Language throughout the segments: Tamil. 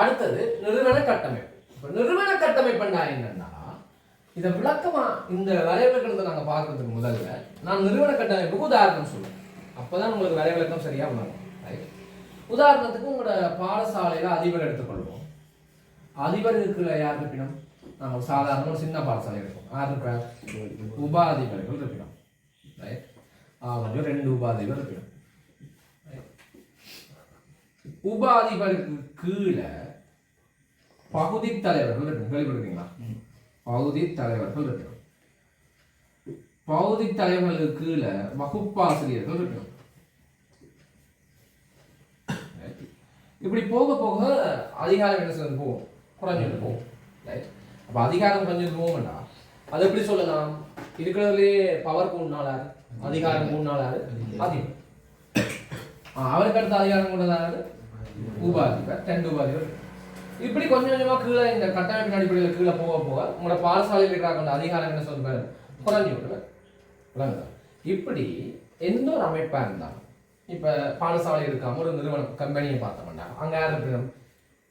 அடுத்தது நிறுவன கட்டமைப்பு. இப்போ நிறுவன கட்டமைப்புன்னா என்னன்னா இதை விளக்கமா இந்த வரைவிலக்கணத்தை நாங்கள் பார்க்கறதுக்கு முதல்ல நான் நிறுவன கட்டமைப்புக்கு உதாரணம் சொல்லுவேன் அப்பதான் உங்களுக்கு வரைவிலக்கம் சரியாக உணரும். ரைட் உதாரணத்துக்கு உங்களோட பாடசாலையில் அதிபர் எடுத்துக்கொள்வோம். அதிபர் இருக்கிற யார் இருப்பினும்? நாங்கள் சாதாரண ஒரு சின்ன பாடசாலை இருக்கும் யார் இருக்கிறார் உபாதிபர்கள் இருப்பினோம். ரைட் ஆகவே ரெண்டு உபாதிபர் இருப்பினோம். உபாதிபருக்கு கீழே பகுதி தலைவர்கள் இருக்கு கேள்விப்பட்டிருக்கீங்களா? பகுதி தலைவர்கள் இருக்கணும். பகுதி தலைவர்களுக்கு கீழே வகுப்பாசிரியர்கள் இருக்கணும். இப்படி போக போக அதிகாரம் என்ன செய்வது போகும். குறைஞ்சிட்டு போகும். ரைட் அப்போ அதிகாரம் குறைஞ்சிட்டு போகும்டா அது எப்படி சொல்லலாம்? இருக்கிறதுலே பவர் மூணு நாளாரு அதிகாரம் மூணு நாளாரு அதிகம் அவருக்கு அடுத்த அதிகாரம் கொண்டதாரு உபாதிபர் தண்டு உபாதிபர் இப்படி கொஞ்சம் கொஞ்சமாக கீழே இந்த கட்டமைப்பின் அடிப்படையில் கீழே போக போக உங்களோட பாடசாலையில் இருக்கிற அந்த அதிகாரம் என்ன சொல்லுவாரு குறைஞ்சி விடுவேன் விளங்குதா? இப்படி எந்த ஒரு அமைப்பாக இருந்தாலும் இப்போ பாடசாலை இருக்காமல் ஒரு நிறுவனம் கம்பெனியை பார்த்தோம்னா அங்கே யார் இருக்கணும்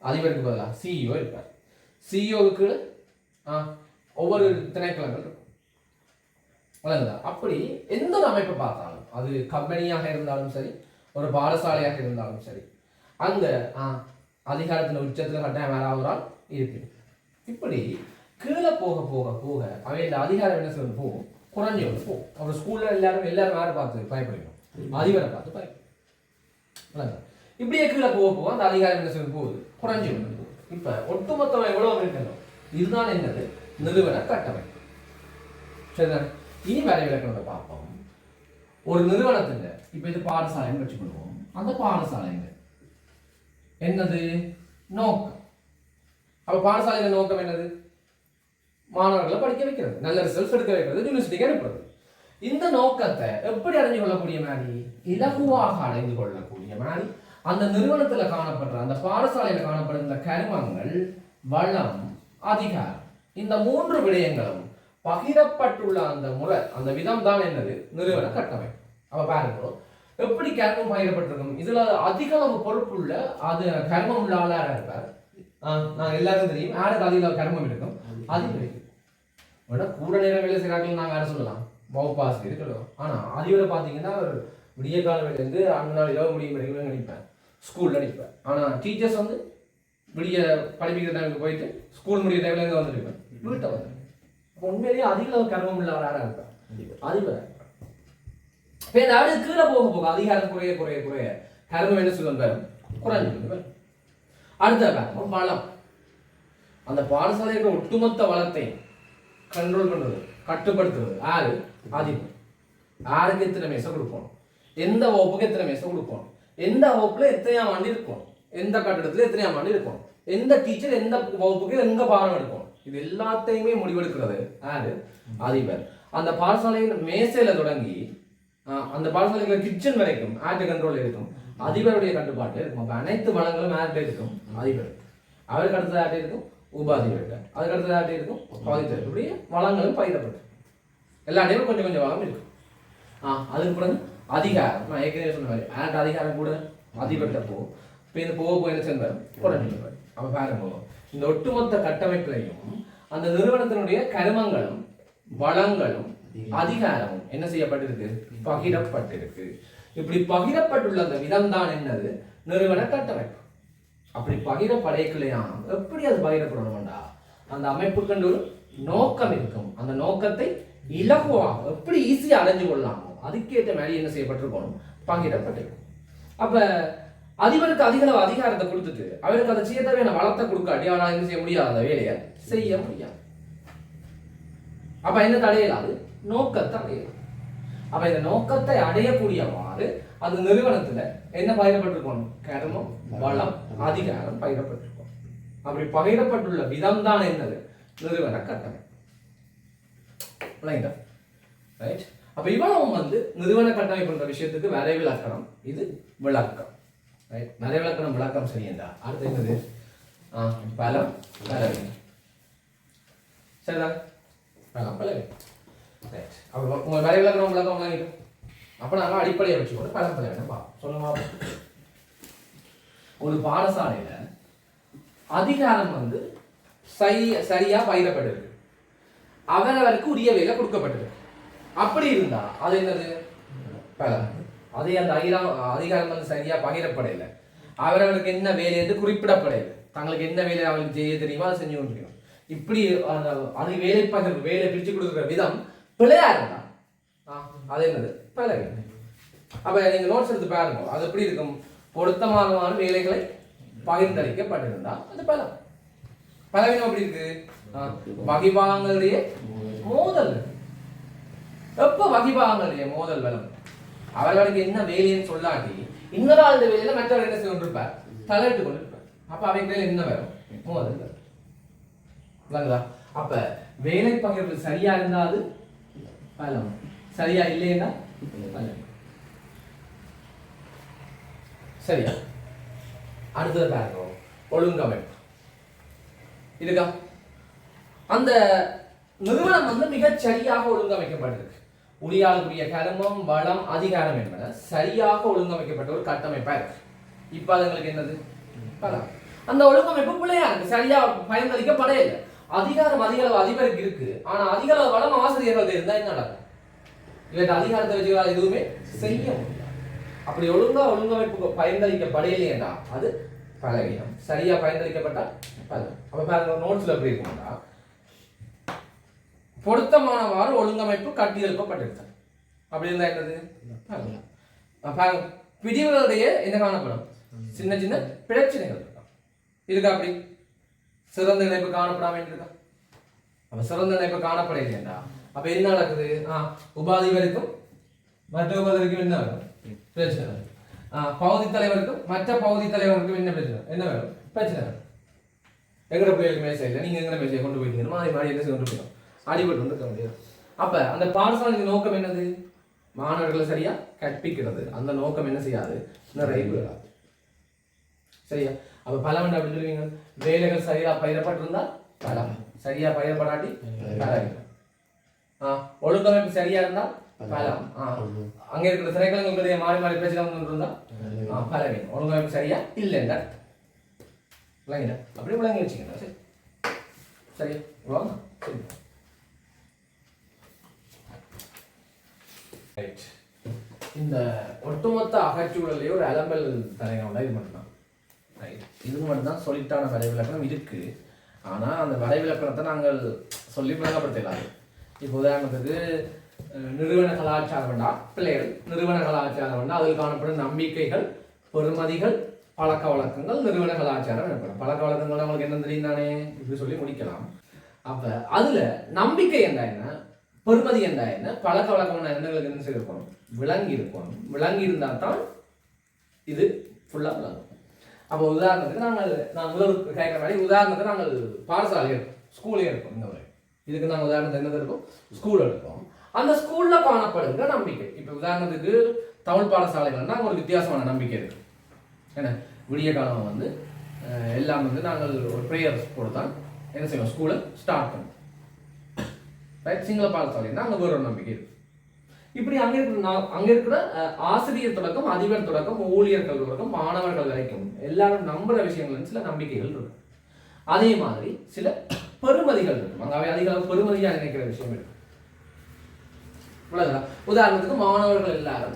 அதிபருக்கு பதிலாக சிஇஓ இருப்பார். சிஇஓவுக்கு ஆ, ஒவ்வொரு திணைக்களங்கள் இருக்கும். விளங்குதா? அப்படி எந்த ஒரு அமைப்பை பார்த்தாலும் அது கம்பெனியாக இருந்தாலும் சரி ஒரு பாடசாலையாக இருந்தாலும் சரி அங்க ஆ, அதிகாரத்தின் உச்சத்துல கட்டாயம் யாராவது ஒரு ஆள் இருக்கு இப்படி கீழே போக போக போக அவையோட அதிகாரம் என்ன செய்வது போகும் குறைஞ்சி வந்து போகும் அப்புறம் ஸ்கூல்ல எல்லாரும் எல்லாரும் யாரை பார்த்து பயப்படணும் அதிபரை பார்த்து பயப்படும் விளங்குதா? இப்படியே கீழே போக போக அந்த அதிகாரம் என்ன செய்வது போகுது. குறைஞ்சி வந்து போகுது இப்ப ஒட்டுமொத்தமா எவ்வளவு இருக்கணும் இதுதான் என்னது? நிறுவன கட்டமைப்பு. சரிதானே? இனி வரை விளக்கணத்தை பார்ப்போம். ஒரு நிறுவனத்துல இப்ப இது பாடசாலைன்னு வச்சுக்கொள்வோம். அந்த பாடசாலைங்க என்னது? நோக்கம். அப்போ பாடசாலையில் நோக்கம் என்னது? மாணவர்களை படிக்க வைக்கிறது. நல்ல ரிசல்ட்ஸ் எடுக்க வைக்கிறது. யூனிவர்சிட்டிக்கு அனுப்புறது. இந்த நோக்கத்தை எப்படி அடைஞ்சு கொள்ளக்கூடிய மாதிரி இலகுவாக அடைந்து கொள்ளக்கூடிய மாதிரி அந்த நிறுவனத்தில் காணப்படுற அந்த பாடசாலையில காணப்படுகிற கருமங்கள் வளம் அதிகாரம் இந்த மூன்று விடயங்களும் பகிரப்பட்டுள்ள அந்த முறை அந்த விதம் தான் என்னது? நிறுவன கட்டமைப்பு. அப்போ பாருங்க. எப்படி கர்மம் பகிரப்பட்டிருக்கும் இதுல அதிக அளவு பொறுப்புள்ள அது கர்மம் உள்ள ஆளா இருப்பார் நான் எல்லாருக்கும் தெரியும். யாருக்கு அதிக அளவு கர்மம் இருக்கும்? அதிபர் விட கூட நேரம் வேலை செய்கிறார்கள் நாங்கள் யாரை சொல்லலாம். வகுப்பாசிரியர் சொல்லலாம் ஆனா அதிபரை பார்த்தீங்கன்னா அவர் விடிய கால வேலையிலேருந்து அஞ்சு நாள் இரவு முடியும் வரைக்கும் நினைப்பேன் ஸ்கூல்ல நினைப்பேன் ஆனா டீச்சர்ஸ் வந்து விடிய படிப்பிக்கிற டைமுக்கு போயிட்டு ஸ்கூல் முடிய டைம்ல இருந்து வந்துருப்பேன் வீட்டை வந்து உண்மையிலேயே அதிக அளவு கர்மம் உள்ள யாரா இருப்பேன் அதிபர். இப்போ இந்த ஆடு கீழே போக போக அதிகாரம் குறைய குறைய குறைய கர்மம் என்ன சொல்லுவாங்க குறைஞ்சு அடுத்த காரணம் பலம் அந்த பாடசாலையோட ஒட்டுமொத்த வளத்தை கண்ட்ரோல் பண்ணுறது கட்டுப்படுத்துறது ஆறு அதிபர் ஆறுக்கு எத்தனை மேசை கொடுக்கணும் எந்த வகுப்புக்கு எத்தனை மேசை கொடுக்கணும் எந்த வகுப்புல எத்தனையாம் ஆண்டு இருக்கும் எந்த கட்டடத்துல எத்தனையாம் ஆண்டு இருக்கும் எந்த டீச்சர் எந்த வகுப்புக்கு எங்க பாடம் எடுக்கும் இது எல்லாத்தையுமே முடிவெடுக்கிறது ஆறு அதிபர் அந்த பாடசாலையின் மேசையில தொடங்கி அந்த பாடசாலையில கிச்சன் வரைக்கும் ஆட்டு கண்ட்ரோல் இருக்கும். அதிபருடைய கட்டுப்பாட்டு இருக்கும் அப்போ அனைத்து வளங்களும் யார்கிட்ட இருக்கும். அதிபர். அவருக்கு அடுத்தது ஆட்டு இருக்கும். உபாதிபர்கிட்ட அதுக்கு அடுத்தது ஆட்டு இருக்கும். பாதித்தர் இப்படி வளங்களும் பயிரப்பட்டு எல்லா இடமும் கொஞ்சம் கொஞ்சம் வளம் இருக்கும். ஆ அதுக்கு பிறகு அதிகாரம். நான் ஏற்கனவே சொன்ன மாதிரி ஆட் அதிகாரம் கூட அதிபர்கிட்ட போகும். இப்போ இந்த போக போய் என்ன சென்றார் குறைஞ்சிருப்பார் அப்போ பாருங்க இந்த ஒட்டுமொத்த கட்டமைப்பிலையும் அந்த நிறுவனத்தினுடைய கருமங்களும் வளங்களும் அதிகாரம் என்ன செய்யப்பட்டிருக்கு? பகிரப்பட்டிருக்கு. இப்படி பகிரப்பட்டுள்ள அந்த விதம் தான் என்னது? நிறுவன கட்டமைப்பு. அப்படி பகிரப்படைக்கலையாம் எப்படி அது பகிரப்படணும்டா அந்த அமைப்புக்கு ஒரு நோக்கம் இருக்கும். அந்த நோக்கத்தை இலகுவாக எப்படி ஈஸியாக அடைஞ்சு கொள்ளலாமோ அதுக்கேற்ற மாதிரி என்ன செய்யப்பட்டிருக்கணும்? பகிரப்பட்டிருக்கும் அப்ப அதிபருக்கு அதிக அளவு அதிகாரத்தை கொடுத்துட்டு அவருக்கு அதை செய்ய தேவையான வளத்தை கொடுக்காட்டி அவனால் என்ன செய்ய முடியாது? அந்த வேலையை செய்ய முடியாது. அப்ப என்ன தடையலாது? நோக்கத்தை அடையணும் அப்ப இந்த நோக்கத்தை அடையக்கூடியவாறு அந்த நிறுவனத்துல என்ன பயிரப்பட்டிருக்கணும்? கர்மம் வளம் அதிகாரம் பகிரப்பட்டிருக்கும் அப்படி பகிரப்பட்டுள்ள விதம் தான் என்னது? நிறுவன கட்டமைப்பு ரைட் அப்ப இவ்வளவும் வந்து நிறுவன கட்டமைப்புன்ற விஷயத்துக்கு வரை விளக்கணம்? இது விளக்கம். ரைட் நிறைய விளக்கணம் விளக்கம் சரியண்டா அடுத்து என்னது? பலம் பலவை சரிதான் பலம் ரைட் அப்போ வேலை வரை விளக்கணம் விளக்கம் அப்போ நாங்கள் அடிப்படையை வச்சுக்கொண்டு பலம் பலவை பா சொல்லுமா ஒரு பாடசாலையில் அதிகாரம் வந்து சரி சரியா பயிரப்பட்டிருக்கு. அவரவருக்கு உரிய வேலை கொடுக்கப்பட்டிருக்கு. அப்படி இருந்தா அது என்னது? பலன் அதே அந்த அதிகாரம் அதிகாரம் வந்து சரியா பகிரப்படையில. அவரவருக்கு என்ன வேலை என்று குறிப்பிடப்படையில. தங்களுக்கு என்ன வேலை அவங்களுக்கு செய்ய தெரியுமோ அதை செஞ்சு கொண்டிருக்கணும். இப்படி அந்த அது வேலை பகிர்வு வேலை பிரிச்சு கொடுக்குற விதம் பிழையா இருந்தா ஆ, அது என்னது? பலன் அப்ப நீங்க நோட்ஸ் எடுத்து பாருங்க. அது எப்படி இருக்கும்? பொருத்தமான வேலைகளை பகிர்ந்தளிக்கப்பட்டிருந்தா அது பலம். பலவீனம் எப்படி இருக்கு? வகிபாகங்களுடைய மோதல். எப்போ வகிபாகங்களுடைய மோதல் பலம்? அவர்களுக்கு என்ன வேலைன்னு சொல்லாட்டி இன்னொரு ஆளுடைய வேலையில மற்றவர் என்ன செய்து கொண்டிருப்பார் தலையிட்டு கொண்டிருப்பார். அப்ப அவைகளில் என்ன வரும்? மோதல் வரும். விளங்குதா அப்ப வேலை பகிர்வு சரியா இருந்தால் அது பலம் சரியா இல்லைன்னா பலம் சரியா? அடுத்தது பாருங்க ஒழுங்கமைப்பு. இருக்கா அந்த நிறுவனம் வந்து மிகச் சரியாக ஒழுங்கமைக்கப்பட்டிருக்கு. உரியாளுக்குரிய கர்மம் வளம் அதிகாரம் என்பன சரியாக ஒழுங்கமைக்கப்பட்ட ஒரு கட்டமைப்பா இருக்கு. இப்ப அதுங்களுக்கு என்னது? பலம் அந்த ஒழுங்கமைப்பு பிள்ளையா இருக்கு சரியா பயன்படுத்தப்படையில அதிகாரம் அதிக அளவு அதிபருக்கு இருக்கு. ஆனா அதிக அளவு வளம் ஆசிரியர்கள் இருந்தா என்ன நடக்கும்? இவற்றை அதிகாரத்தை வச்சு எதுவுமே செய்ய முடியாது. அப்படி ஒழுங்கா ஒழுங்கமைப்பு பயன்படுத்தப்படையிலேண்டா அது பலவீனம். சரியா பயன்படுத்தப்பட்டா பலம் அப்ப பாருங்க நோட்ஸ்ல எப்படி இருக்கும்டா? பொருத்தமானவாறு ஒழுங்கமைப்பு கட்டியெழுப்பப்பட்டிருக்க அப்படி இருந்தா என்னது? பலம். பாருங்க பிரிவுகளுடைய என்ன காணப்படும்? சின்ன சின்ன பிரச்சனைகள் இருக்கா இருக்கா அப்படி? சிறந்த இணைப்பு காணப்படாம இருக்கா? அப்ப சிறந்த இணைப்பு காணப்படையிலேண்டா அப்ப என்ன நடக்குது? ஆஹ் உபாதி வரைக்கும் மற்ற உபாதிக்கும் என்ன வரும் பிரச்சனை வரும் பகுதி தலைவருக்கும் மற்ற பகுதி தலைவருக்கும் என்ன பிரச்சனை? என்ன வேணும்? பிரச்சனை வரும் எங்கட போய் மேசை இல்லை நீங்க எங்கட மேசையை கொண்டு போயிட்டீங்க? மாறி மாறி என்ன கொண்டு போயிடும் அடிபட்டு வந்து இருக்க முடியாது. அப்ப அந்த பாடசாலையின் நோக்கம் என்னது? மாணவர்களை சரியா கற்பிக்கிறது. அந்த நோக்கம் என்ன செய்யாது? நிறைவு சரியா? அப்ப பலம் அப்படி சொல்லுவீங்க. வேலைகள் சரியா பயிரப்பட்டிருந்தா பலம் சரியா பயிரப்படாட்டி பலம் ஆ ஒழுங்கமைப்பு சரியா இருந்தா பலம் ஆ அங்க இருக்கிற திரைக்கலங்களுடைய மாறி மாறி பிரச்சனை வந்து இருந்தா ஆ பலவீனம் ஒழுங்கமைப்பு சரியா இல்லைங்க விளங்கிட்டா அப்படியே விளங்கி வச்சுக்கணும் சரி. சரி. வாங்க. சரி. ரைட் இந்த ஒட்டுமொத்த அகற்றூழலே ஒரு அலம்பல் தலைவனோட இது மட்டும்தான் ரைட் இது மட்டும்தான் சொல்லிட்டான வரைவிலக்கணம் இருக்குது ஆனால் அந்த வரைவிலக்கணத்தை நாங்கள் சொல்லி விளங்கப்படுத்தலாம் இப்போ உதாரணத்துக்கு நிறுவன கலாச்சாரம் வேண்டா பிள்ளைகள். நிறுவன கலாச்சாரம் வேண்டா அதில் காணப்படும் நம்பிக்கைகள் பெறுமதிகள் பழக்க வழக்கங்கள் நிறுவன கலாச்சாரம் எனப்படும். பழக்க வழக்கங்கள் அவங்களுக்கு என்ன தெரியும் தானே? இப்படி சொல்லி முடிக்கலாம். அப்போ அதில் நம்பிக்கை என்ன என்ன? பெருமதி என்ன என்ன? பழக்க வழக்கம் எண்ணங்களுக்கு என்ன செய்திருக்கணும்? விளங்கி இருக்கணும் விளங்கி இருந்தால் தான் இது ஃபுல்லாக விளங்கும். அப்போ உதாரணத்துக்கு நாங்கள் நான் முதல் கேட்குற மாதிரி உதாரணத்துக்கு நாங்கள் பாடசாலை எடுப்போம் ஸ்கூலே இருக்கோம் இந்த முறை. இதுக்கு நாங்கள் உதாரணத்துக்கு என்ன எடுப்போம்? ஸ்கூல் எடுப்போம். அந்த ஸ்கூலில் காணப்படுகிற நம்பிக்கை. இப்போ உதாரணத்துக்கு தமிழ் பாடசாலைகள்னா ஒரு வித்தியாசமான நம்பிக்கை இருக்கு. என்ன விடிய காலம் வந்து எல்லாம் வந்து நாங்கள் ஒரு ப்ரேயர் கொடுத்தான் என்ன செய்வோம்? ஸ்கூலை ஸ்டார்ட் பண்ணுவோம். ரைட் சிங்கள பாடசாலைன்னா அங்கே வேற ஒரு நம்பிக்கை இருக்குது இப்படி அங்க இருக்கிற நா- அங்க இருக்கிற அஹ், ஆசிரியர் தொடக்கம் அதிபர் தொடக்கம் ஊழியர்கள் தொடக்கம் மாணவர்கள் வரைக்கும் எல்லாரும் நம்புற விஷயங்கள் சில நம்பிக்கைகள் இருக்கு. அதே மாதிரி சில பெருமதிகள் இருக்கும் அங்க அவை அதிக அளவு பெருமதியா நினைக்கிற விஷயம் இருக்கு. உதாரணத்துக்கு மாணவர்கள் எல்லாரும்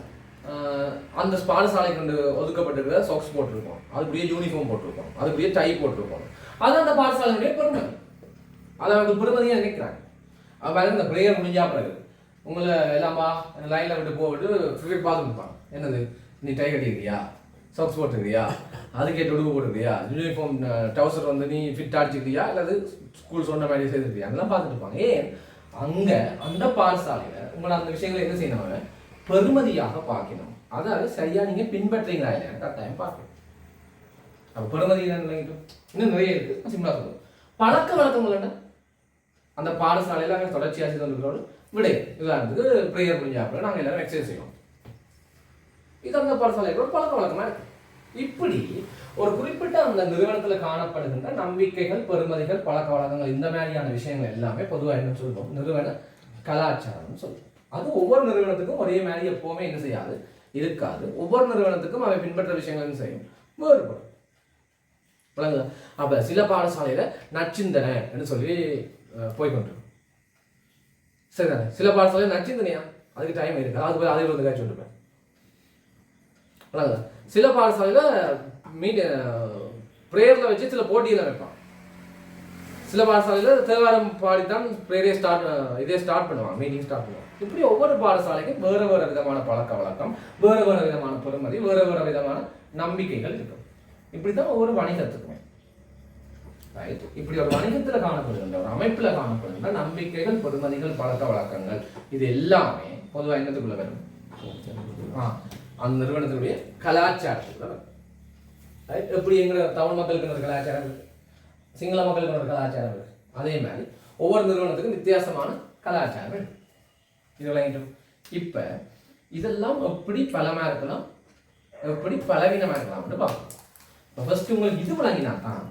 ஆஹ், அந்த பாடசாலை கொண்டு ஒதுக்கப்பட்டிருக்கிற சாக்ஸ் போட்டிருப்போம் அதுக்குரிய யூனிஃபார்ம் போட்டிருப்போம் அதுக்குரிய டை போட்டிருப்போம் அது அந்த பாடசாலையுடைய பெருமை அதை அவங்க பெருமதியாக நினைக்கிறாங்க. அவங்க பாருங்க இந்த முடிஞ்சா பிறகு. உங்களை எல்லாமா லைனில் விட்டு போட்டு கிரிக்கெட் பார்த்துருப்பாங்க என்னது? நீ டை கட்டியிருக்கியா? சாக்ஸ் போட்டிருக்கியா? அதுக்கே உடுப்பு போட்டிருக்கியா? யூனிஃபார்ம் டவுசர் வந்து நீ ஃபிட் அடிச்சுக்கிறியா அல்லது ஸ்கூல் சொன்ன மாதிரி செய்திருக்கியா அதெல்லாம் பார்த்துட்டு இருப்பாங்க. ஏன்? அங்கே அந்த பாடசாலையில் உங்களை அந்த விஷயங்களை என்ன செய்யணும் பெருமதியாக பார்க்கணும். அதாவது சரியா நீங்கள் பின்பற்றுறீங்களா இல்லையா? கட்டாயம் பார்க்கணும். அப்போ பெருமதி என்ன இன்னும் நிறைய இருக்குது சிம்பிளா சொல்லுவோம் பழக்க வழக்கங்கள் என்ன? அந்த பாடசாலையில் அங்கே தொடர்ச்சியாக செய்து வந்துருக்கிறோம் விடை. உதாரணத்துக்கு ப்ரேயர் முடிஞ்சா அப்புறம் நாங்கள் எல்லாரும் எக்ஸசைஸ் செய்வோம். இது அந்த பர்சனல் ஒரு பழக்க வழக்கமாக இருக்கு. இப்படி ஒரு குறிப்பிட்ட அந்த நிறுவனத்தில் காணப்படுகின்ற நம்பிக்கைகள் பெருமதிகள் பழக்க வழக்கங்கள் இந்த மாதிரியான விஷயங்கள் எல்லாமே பொதுவாக என்ன சொல்லுவோம் நிறுவன கலாச்சாரம்னு சொல்லுவோம் அது ஒவ்வொரு நிறுவனத்துக்கும் ஒரே மாதிரி எப்போவுமே என்ன செய்யாது? இருக்காது. ஒவ்வொரு நிறுவனத்துக்கும் அவை பின்பற்ற விஷயங்கள் செய்யும்? வேறுபடும். விளங்குதா அப்ப சில பாடசாலையில நச்சிந்தனைன்னு சொல்லி போய்கொண்டிருக்கும் சரிதானே? சில பாடசாலையில் நச்சிந்தனையா அதுக்கு டைம் இருக்கு? அது போய் அதில் வந்து சொல்லுவேன் விட்டுருப்பேன். சில பாடசாலையில் மீட் ப்ரேயரில் வச்சு சில போட்டியில் வைப்பான். சில பாடசாலையில் தேவாரம் பாடித்தான் ப்ரேயரே ஸ்டார்ட் இதே ஸ்டார்ட் பண்ணுவான். மீட்டிங் ஸ்டார்ட் பண்ணுவான். இப்படி ஒவ்வொரு பாடசாலைக்கும் வேறு வேறு விதமான பழக்க வழக்கம் வேறு வேறு விதமான பொறுமதி வேறு வேறு விதமான நம்பிக்கைகள் இருக்கும். இப்படி தான் ஒவ்வொரு வணிகத்துக்கும். ரைட் இப்படி ஒரு வணிகத்தில் காணப்படுகின்ற ஒரு அமைப்பில் காணப்படுகின்ற நம்பிக்கைகள் பெருமதிகள் பழக்க வழக்கங்கள் இது எல்லாமே பொதுவாக என்னத்துக்குள்ள வரும்? ஆ, அந்த நிறுவனத்தினுடைய கலாச்சாரத்துக்குள்ள வரும். ரைட் எப்படி எங்க தமிழ் மக்களுக்கு ஒரு கலாச்சாரம் இருக்கு? சிங்கள மக்களுக்கு ஒரு கலாச்சாரம் இருக்கு. அதே மாதிரி ஒவ்வொரு நிறுவனத்துக்கும் வித்தியாசமான கலாச்சாரம் இருக்கு. இது விளங்கிட்டோம் இப்போ இதெல்லாம் எப்படி பலமாக இருக்கலாம்? எப்படி பலவீனமாக இருக்கலாம்னு பார்ப்போம். இப்போ ஃபஸ்ட்டு உங்களுக்கு இது விளங்கினா தான்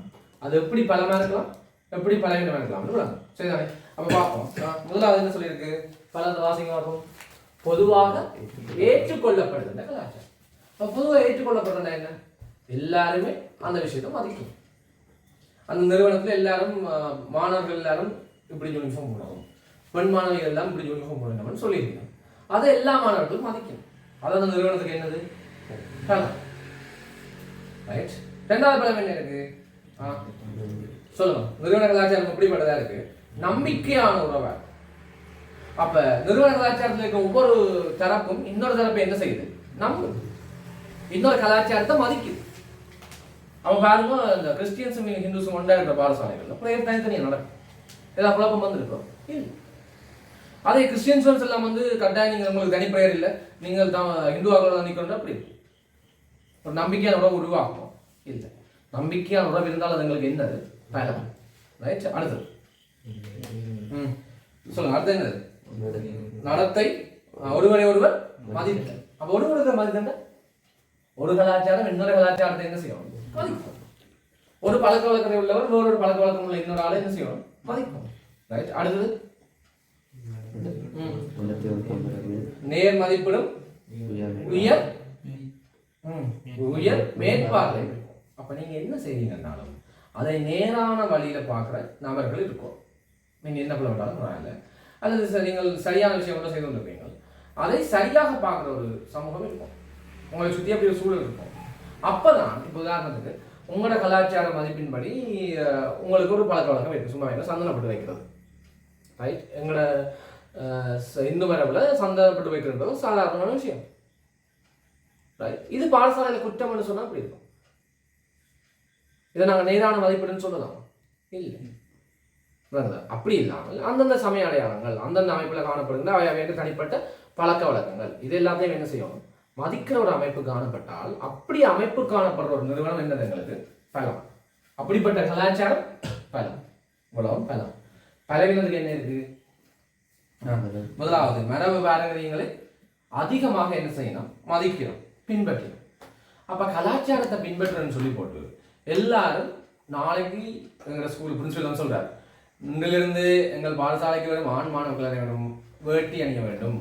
அது எப்படி பலமாக இருக்கலாம்? எப்படி பலவீனமாக இருக்கலாம்? சரிதானே? அப்போ பார்ப்போம். முதலாவது என்ன சொல்லியிருக்கு? பலத்தை வாசிங்க பார்ப்போம். பொதுவாக ஏற்றுக்கொள்ளப்படுகின்ற கலாச்சாரம். அப்போ பொதுவாக ஏற்றுக்கொள்ளப்படுறா என்ன? எல்லாருமே அந்த விஷயத்தை மதிக்கும். அந்த நிறுவனத்தில் எல்லாரும் மாணவர்கள் எல்லாரும் இப்படி யூனிஃபார்ம் போடணும். பெண் மாணவிகள் எல்லாம் இப்படி யூனிஃபார்ம் போடணும்னு சொல்லியிருக்கணும் அதை எல்லா மாணவர்களும் மதிக்கும் அது அந்த நிறுவனத்துக்கு என்னது? ரைட் ரெண்டாவது பலம் என்ன இருக்கு? சொல்லுங்க. நிறுவன கலாச்சாரம் எப்படிப்பட்டதா இருக்கு? நம்பிக்கையான உறவை. அப்ப நிறுவன கலாச்சாரத்தில் இருக்க ஒவ்வொரு தரப்பும் இன்னொரு தரப்பு என்ன செய்யுது? நம்புது. இன்னொரு கலாச்சாரத்தை மதிக்குது. அவன் பாருங்க இந்த கிறிஸ்டியன்ஸும் ஹிந்துஸும் ஒன்றா இருக்கிற பாடசாலைகள் பிரேயர் தனித்தனியாக நடக்கும். ஏதாவது குழப்பம் வந்திருக்கோம். இல்லை. அதே கிறிஸ்டியன்ஸ் எல்லாம் வந்து கட்டாயம் நீங்கள் உங்களுக்கு தனி பிரேயர் இல்லை. நீங்கள் தான் ஹிந்துவாக நிற்கணும் அப்படி. ஒரு நம்பிக்கையான உறவு உருவாகும். இல்லை. நம்பிக்கையான உறவு இருந்தால் அது எங்களுக்கு என்னது? பலம் ரைட் அடுத்தது. ம். சொல்லுங்க அடுத்து என்னது? நடத்தை ஒருவரை ஒருவர் மதித்தல் அப்ப ஒருவர் ஒருவர் மதித்தல் ஒரு கலாச்சாரம் இன்னொரு கலாச்சாரத்தை என்ன செய்யணும் மதிக்கும். ஒரு பழக்க வழக்கத்தை உள்ளவர் வேறொரு பழக்க வழக்கம் உள்ள இன்னொரு ஆளை என்ன செய்யணும் மதிக்கும். ரைட் அடுத்தது. நேர் மதிப்பிடும். உயர். உயர் மேற்பார்வை. அப்போ நீங்கள் என்ன செய்வீங்கன்னாலும் அதை நேரான வழியில பார்க்குற நபர்கள் இருக்கும். நீங்கள் என்ன பண்ண விட்டாலும் பரவாயில்ல அல்லது நீங்கள் சரியான விஷயம் கூட செய்து கொண்டிருப்பீங்க அதை சரியாக பார்க்குற ஒரு சமூகம் இருக்கும். உங்களை சுற்றி அப்படி ஒரு சூழல் இருக்கும். அப்பதான் இப்போ உதாரணத்துக்கு உங்களோட கலாச்சார மதிப்பின்படி உங்களுக்கு ஒரு பழக்க வழக்கம் இருக்குது சும்மா வைக்க சந்தனப்பட்டு வைக்கிறது. ரைட் எங்களோட ச- இந்து மரபில் சந்தனப்பட்டு வைக்கிறது சாதாரணமான விஷயம். ரைட் இது பாடசாலையில் குற்றம்னு சொன்னால் அப்படி இருக்கும். இதை நாங்கள் நேரான மதிப்பீடுன்னு சொல்லலாம். இல்லை. அப்படி இல்லாமல் அந்தந்த சமய அடையாளங்கள் அந்தந்த அமைப்பில் காணப்படுகின்ற அவை அவைக்கு தனிப்பட்ட பழக்க வழக்கங்கள் இது எல்லாத்தையும் என்ன செய்யணும் மதிக்கிற ஒரு அமைப்பு காணப்பட்டால் அப்படி அமைப்பு காணப்படுற ஒரு நிறுவனம் என்னது எங்களுக்கு? பலம். அப்படிப்பட்ட கலாச்சாரம் பலம். உலகம் பலம். பலவீனத்துக்கு என்ன இருக்கு? முதலாவது மரபு பாரம்பரியங்களை அதிகமாக என்ன செய்யணும்? மதிக்கிறோம் பின்பற்றணும் அப்ப கலாச்சாரத்தை பின்பற்றணும்னு சொல்லி போட்டு எல்லாரும் நாளைக்கு எங்களோட ஸ்கூல் பிரின்சிபல் தான் சொல்கிறார் இன்றிலிருந்து எங்கள் பாடசாலைக்கு வரும் ஆண் மாணவர்கள் அனைவரும் வேட்டி அணிய வேண்டும்.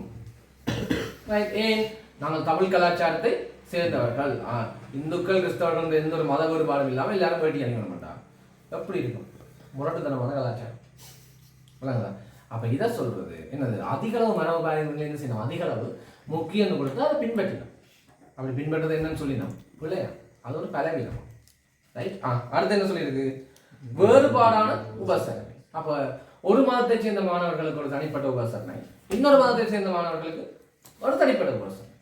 ஏன்? நாங்கள் தமிழ் கலாச்சாரத்தை சேர்ந்தவர்கள். ஆ, இந்துக்கள் கிறிஸ்தவர்கள் வந்து எந்த ஒரு மத வேறுபாடும் இல்லாமல் எல்லாரும் வேட்டி அணிய மாட்டாங்க எப்படி இருக்கும்? முரட்டுத்தனமான கலாச்சாரம். விளங்குதா அப்போ இதை சொல்கிறது என்னது? அதிகளவு மரபு என்ன செய்யணும்? அதிகளவு முக்கியம் கொடுத்து அதை பின்பற்றணும் அப்படி பின்பற்றது என்னன்னு சொல்லினோம் பிள்ளையா அது ஒரு பலவீனம்? ரைட் ஆ அடுத்து என்ன சொல்லியிருக்கு? வேறுபாடான உபசரணை. அப்ப ஒரு மதத்தை சேர்ந்த மாணவர்களுக்கு ஒரு தனிப்பட்ட உபசரணை. இன்னொரு மதத்தை சேர்ந்த மாணவர்களுக்கு ஒரு தனிப்பட்ட உபசரணை.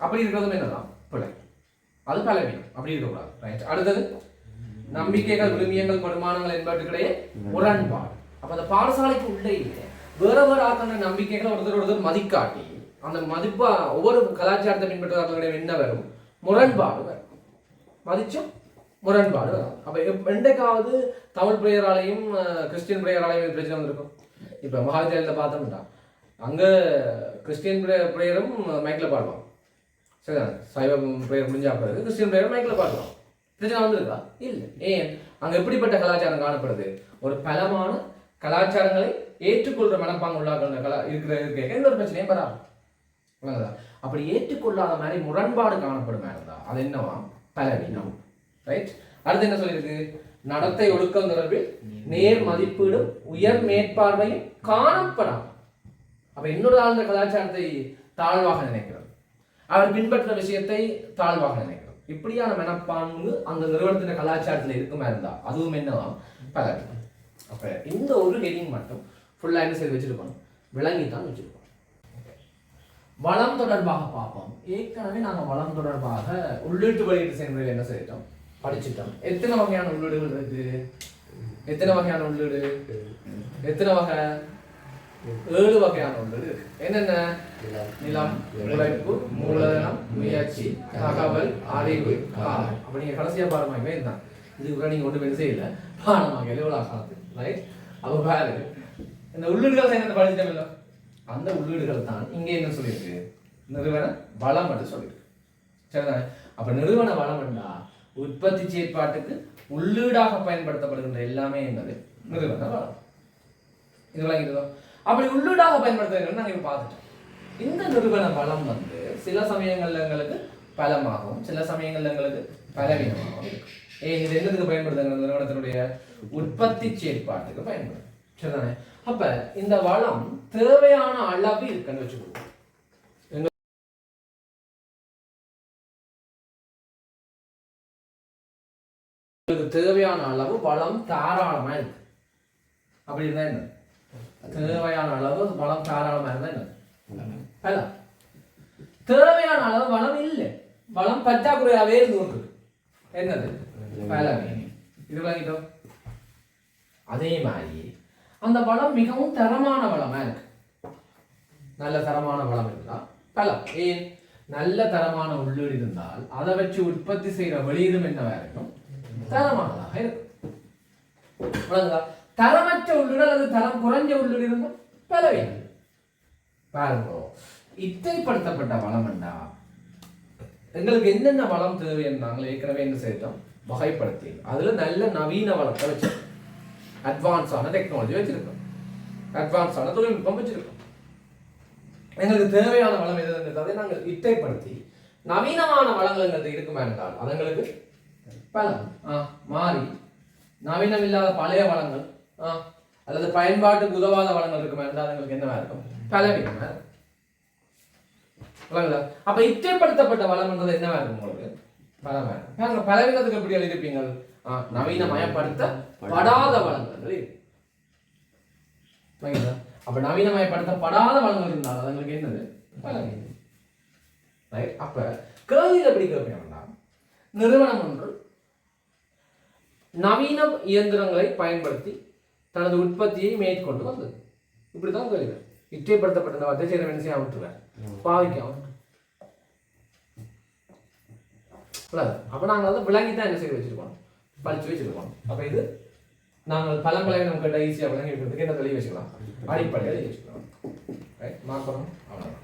அப்படி இருக்கிறதும் என்னதான்? பிள்ளை அது பலவீனம் அப்படி இருக்கக்கூடாது. ரைட் அடுத்தது நம்பிக்கைகள் விழுமியங்கள் வருமானங்கள் என்பவற்றுக்கிடையே முரண்பாடு. அப்ப அந்த பாடசாலைக்கு உள்ளே வேற வேற ஆக்கான நம்பிக்கைகளை ஒருத்தர் ஒருத்தர் மதிக்காட்டி அந்த மதிப்பா ஒவ்வொரு கலாச்சாரத்தை பின்பற்றுவர்களுடைய என்ன வரும் முரண்பாடு வரும். மதிச்சும் முரண்பாடு வரும். அப்ப என்றைக்காவது தமிழ் பிரேயராலையும் கிறிஸ்டின் கிறிஸ்டியன் பிரேயராலையும் பிரச்சனை வந்திருக்கும். இப்போ மகாவித்யாலயத்தில் பார்த்தோம்னா அங்கே கிறிஸ்டியன் பிரே- பிரேயரும் மைக்கில் பாடுவாங்க. சரிதானே? சைவ பிரேயர் முடிஞ்சா பிறகு கிறிஸ்டியன் பிரேயர் மைக்கில் பாடுவாங்க. பிரச்சனை வந்திருக்கா? இல்லை. ஏன்? அங்கே எப்படிப்பட்ட கலாச்சாரம் காணப்படுது? ஒரு பலமான கலாச்சாரங்களை ஏற்றுக்கொள்கிற மனப்பாங்க உள்ளார்கள் கலா இருக்கிற இருக்க எந்த ஒரு பிரச்சனையும் வராது. அப்படி ஏற்றுக்கொள்ளாத மாதிரி முரண்பாடு காணப்படுமா இருந்தா அது என்னவா? பலவீனம். ரைட் அடுத்து என்ன சொல்லியிருக்கு? நடத்தை ஒழுக்கம் தொடர்பில் நேர் மதிப்பீடும் உயர் மேற்பார்வையும் காணப்படாம் அப்ப இன்னொரு ஆழ்ந்த கலாச்சாரத்தை தாழ்வாக நினைக்கிறோம் அவர் பின்பற்ற விஷயத்தை தாழ்வாக நினைக்கிறோம் இப்படியான மனப்பான்மை அந்த நிறுவனத்தின் கலாச்சாரத்தில் இருக்குமா இருந்தா அதுவும் என்னவாம்? பல அப்ப இந்த ஒரு ஹெடிங் மட்டும் ஃபுல்லாக என்ன செய்து வச்சிருக்கோம் விளங்கி தான் வச்சிருக்கோம் வளம் தொடர்பாக பார்ப்போம். ஏற்கனவே நாங்க வளம் தொடர்பாக உள்ளீட்டு வெளியீட்டு செயல்முறையில் என்ன செய்தோம் படிச்சிட்டோம் எத்தனை வகையான உள்ளீடுகள் இருக்கு எத்தனை வகையான உள்ளீடு எத்தனை வகை ஏழு வகையான உள்ளீடு என்னென்ன நிலம் உழைப்பு மூலதனம் முயற்சி தகவல் அறிவு காலம் அப்ப நீங்க கடைசியா பாடமாகவே இருந்தான் இதுக்கு கூட நீங்க ஒன்று பெருசே இல்லை பாடமாக எவ்வளோ ஆகாது ரைட் அப்ப பாரு இந்த உள்ளீடுகள் என்ன படிச்சிட்டோம் இல்லை அந்த உள்ளீடுகள் தான் இங்கே என்ன சொல்லியிருக்கு நிறுவன வளம் என்று சொல்லியிருக்கு சரிதானே அப்ப நிறுவன வளம் என்றா உற்பத்தி செயற்பாட்டுக்கு உள்ளீடாக பயன்படுத்தப்படுகின்ற எல்லாமே என்னது நிறுவன வளம். இது விளங்கிடுதோ அப்படி உள்ளீடாக பயன்படுத்துறது நாங்கள் பார்த்துட்டோம். இந்த நிறுவன வளம் வந்து சில சமயங்களில் எங்களுக்கு பலமாகவும் சில சமயங்களில் எங்களுக்கு பலவீனமாகவும் இருக்கும். ஏன் இது என்னதுக்கு பயன்படுத்துங்க நிறுவனத்தினுடைய உற்பத்தி செயற்பாட்டுக்கு பயன்படுது சரிதானே? அப்ப இந்த வளம் தேவையான அளவு இருக்குன்னு வச்சுக்கோங்க. உங்களுக்கு தேவையான அளவு வளம் தாராளமா இருக்கு. அப்படி இருந்தா என்ன? தேவையான அளவு வளம் தாராளமா இருந்தா என்ன? தேவையான அளவு வளம் இல்லை. வளம் பற்றாக்குறையாவே இருந்து என்னது? இது விளங்கிட்டோம் அதே மாதிரி அந்த வளம் மிகவும் தரமான வளமா இருக்கு. நல்ல தரமான வளம் இருந்தா பலம். ஏன்? நல்ல தரமான உள்ளீடு இருந்தால் அதை வச்சு உற்பத்தி செய்யற வெளியீடும் என்னவா இருக்கும்? தரமானதாக இருக்கும் விளங்குதா தரமற்ற உள்ளுடல் அல்லது தரம் குறைஞ்ச உள்ளுடல் இருந்தால் பலவீனம். பாருங்க இத்தைப்படுத்தப்பட்ட வளம் என்றா எங்களுக்கு என்னென்ன வளம் தேவை நாங்கள் ஏற்கனவே என்ன செய்தோம்? வகைப்படுத்தி. அதுல நல்ல நவீன வளத்தை வச்சிருக்கோம். அட்வான்ஸான டெக்னாலஜி வச்சிருக்கோம். அட்வான்ஸான தொழில்நுட்பம் வச்சிருக்கோம். எங்களுக்கு தேவையான வளம் எதுன்றதை நாங்கள் இட்டைப்படுத்தி நவீனமான வளங்கள் எங்களுக்கு இருக்குமா என்றால் அது எங்களுக்கு மாறி. நவீனம் இல்லாத பழைய வளங்கள் அல்லது பயன்பாட்டுக்கு உதவாத வளங்கள் இருக்குமா? என்றால் எங்களுக்கு என்னவா இருக்கும்? பலவீனமா இருக்கும்? அப்ப இச்சைப்படுத்தப்பட்ட வளம்ன்றது என்னவா இருக்கும் உங்களுக்கு? பலமா இருக்கும். பலவீனத்துக்கு எப்படி எழுதிருப்பீங்க நவீனமயப்படுத்த நவீனமயப்படுத்தப்படாத வளங்கள் இருக்கு. அப்ப நவீனமயப்படுத்தப்படாத வளங்கள் இருந்தால் அதுங்களுக்கு என்னது? பலவீனம் ரைட் அப்ப கேள்வியில் எப்படி கேட்பேன் நிறுவனம் ஒன்று நவீன இயந்திரங்களை பயன்படுத்தி தனது உற்பத்தியை மேற்கொண்டு வந்தது. இப்படிதான் கேள்வி இச்சைப்படுத்தப்பட்ட இந்த செய்த மனுஷன் விட்டுருவேன் பாவிக்க அவன் அப்ப நாங்கள் வந்து விளங்கி தான் என்ன செய்து வச்சிருக்கோம்? படிச்சு வச்சிருக்கோம். அப்ப இது நாங்கள் பல பலவீனம் கேட்ட ஈஸியாக விளங்கி வைக்கிறதுக்கு என்ன தெளிவு வச்சுக்கலாம்? அடிப்படையாக எழுதி வச்சுக்கலாம். ரைட் மார்க் பண்ணணும்.